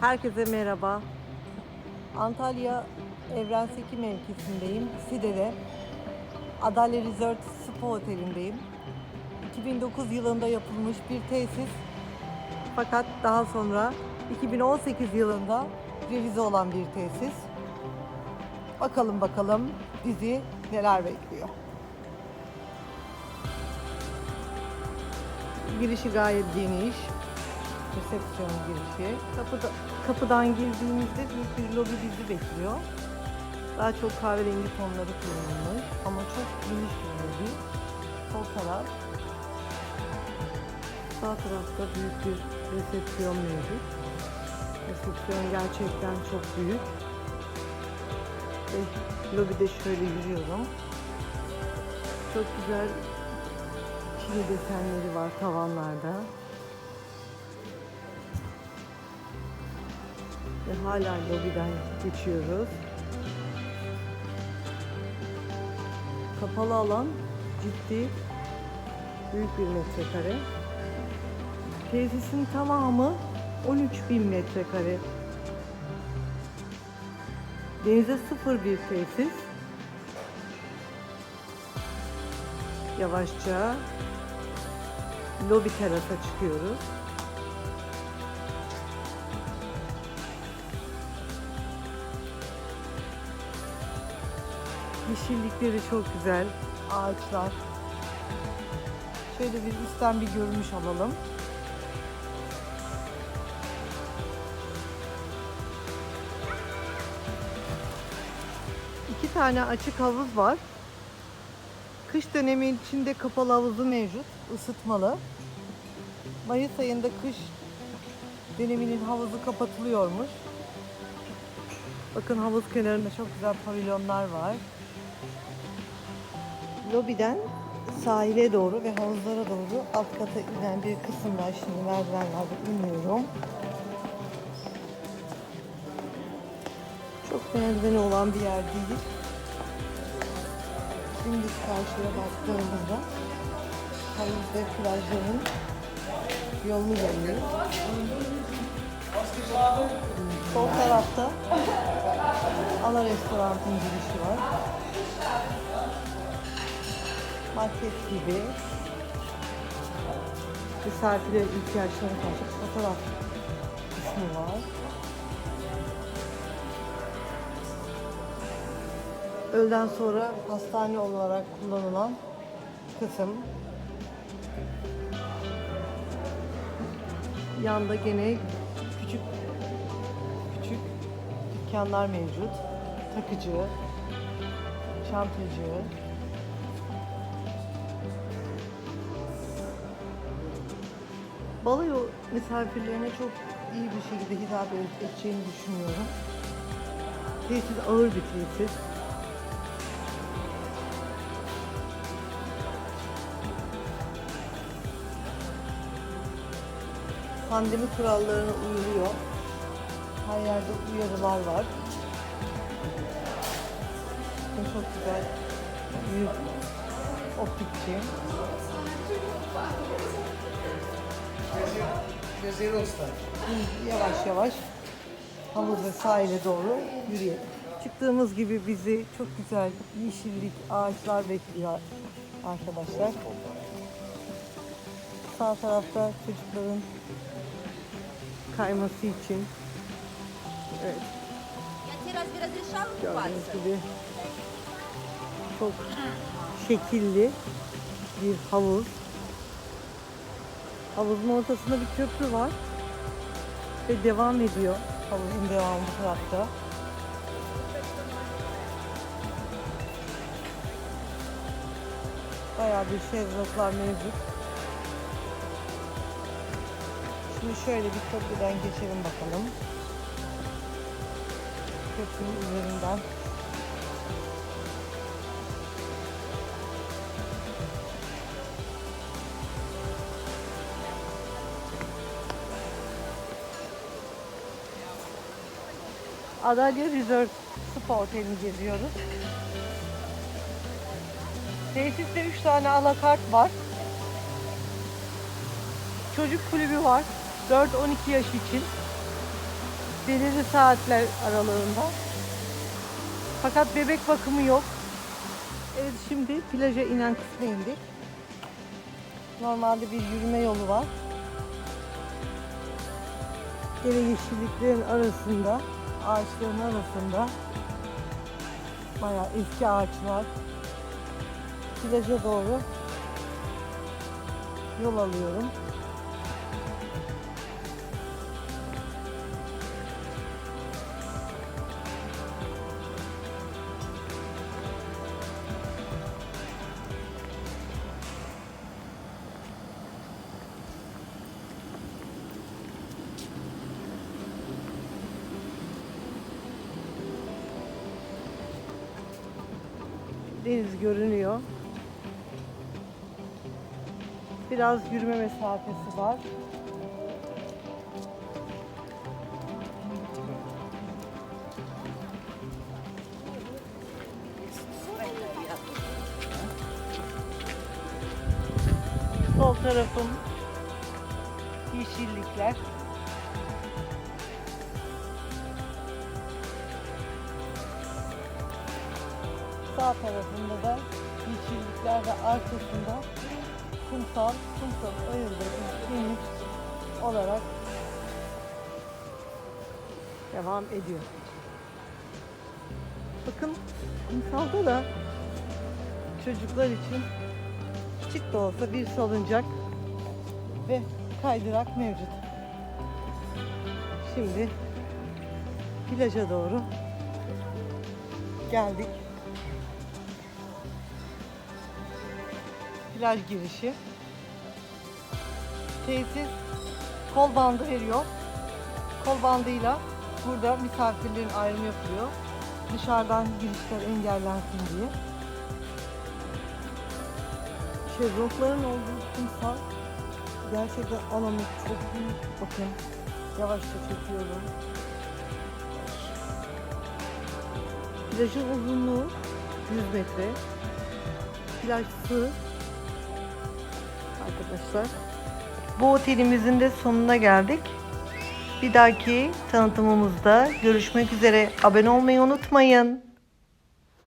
Herkese merhaba. Antalya Evrenseki mevkisindeyim. Side'de. Adalya Resort Spa Oteli'ndeyim. 2009 yılında yapılmış bir tesis. Fakat daha sonra 2018 yılında revize olan bir tesis. Bakalım bakalım bizi neler bekliyor. Girişi gayet geniş. Resepsiyon girişi. Kapıda, kapıdan girdiğimizde büyük bir lobi bizi bekliyor. Daha çok kahverengi tonları kullanılmış ama çok geniş bir lobi. Sol taraf. Sağ tarafta büyük bir resepsiyon mevcut. Resepsiyon gerçekten çok büyük. Ve lobide şöyle yürüyorum. Çok güzel çini desenleri var tavanlarda. Ve hala lobiden geçiyoruz. Kapalı alan ciddi büyük bir metrekare. Tesisin tamamı 13 bin metrekare. Denize sıfır bir tesis. Yavaşça lobi terasa çıkıyoruz. Yeşillikleri çok güzel. Ağaçlar. Şöyle bir üstten bir görünüş alalım. İki tane açık havuz var. Kış dönemi içinde kapalı havuzu mevcut. ısıtmalı. Mayıs ayında kış döneminin havuzu kapatılıyormuş. Bakın havuz kenarında çok güzel pavilyonlar var. Lobiden sahile doğru ve havuzlara doğru alt kata inen bir kısım var. Şimdi merdivenlerde inmiyorum. Çok merdiveni olan bir yer değil. Şimdi karşıya baktığımızda havuz ve plajların yolunu görüyor. Sol tarafta ana restoranın girişi var. Market gibi. Misafirlerin ihtiyaçlarını karşılayacak fotoğraf kısmı var. Öğleden sonra hastane olarak kullanılan kısım. Yanda gene küçük küçük dükkanlar mevcut. Takıcı, çantacı. Balayo misafirlerine çok iyi bir şekilde hitap edeceğini düşünüyorum. Tesis ağır bir tesis. Pandemi kurallarına uyuluyor. Her yerde uyarılar var. Çok güzel bir optikçi. Gözleri usta. Yavaş yavaş havuz ve sahile doğru yürüyelim. Çıktığımız gibi bizi çok güzel yeşillik, ağaçlar bekliyor arkadaşlar. Sağ tarafta çocukların kayması için. Evet. Gördüğünüz gibi çok şekilli bir havuz. Havuzun ortasında bir köprü var ve devam ediyor. Havuzun devamı bu tarafta. Bayağı bir şezlonglar mevcut. Şimdi şöyle bir köprüden geçelim bakalım. Köprünün üzerinden. Adalya Resort Spa Oteli'ni geziyoruz. Tesiste 3 tane alakart var. Çocuk kulübü var. 4-12 yaş için. belirli saatler aralığında. Fakat bebek bakımı yok. Evet şimdi plaja inen kısma indik. Normalde bir yürüme yolu var. Gene yeşilliklerin arasında, ağaçların arasında bayağı eski ağaçlar. Plaja doğru yol alıyorum. Deniz görünüyor. Biraz yürüme mesafesi var. Sol tarafım yeşillikler. Sağ tarafında da yeşillikler ve arkasında kumsal, kumsal ayırdığı geniş olarak devam ediyor. Bakın kumsalda da çocuklar için küçük de olsa bir salıncak ve kaydırak mevcut. Şimdi plaja doğru geldik. Plaj girişi. Tesis kol bandı veriyor. Kol bandıyla burada misafirlerin ayrımı yapılıyor. Dışarıdan girişler engellensin diye. Şezlongların olduğu kumsal gerçekten alanı çok büyük. Bakın yavaşça çekiyorum. Plajın uzunluğu 100 metre. Plaj sığ. Arkadaşlar. Bu otelimizin de sonuna geldik. Bir dahaki tanıtımımızda görüşmek üzere. Abone olmayı unutmayın.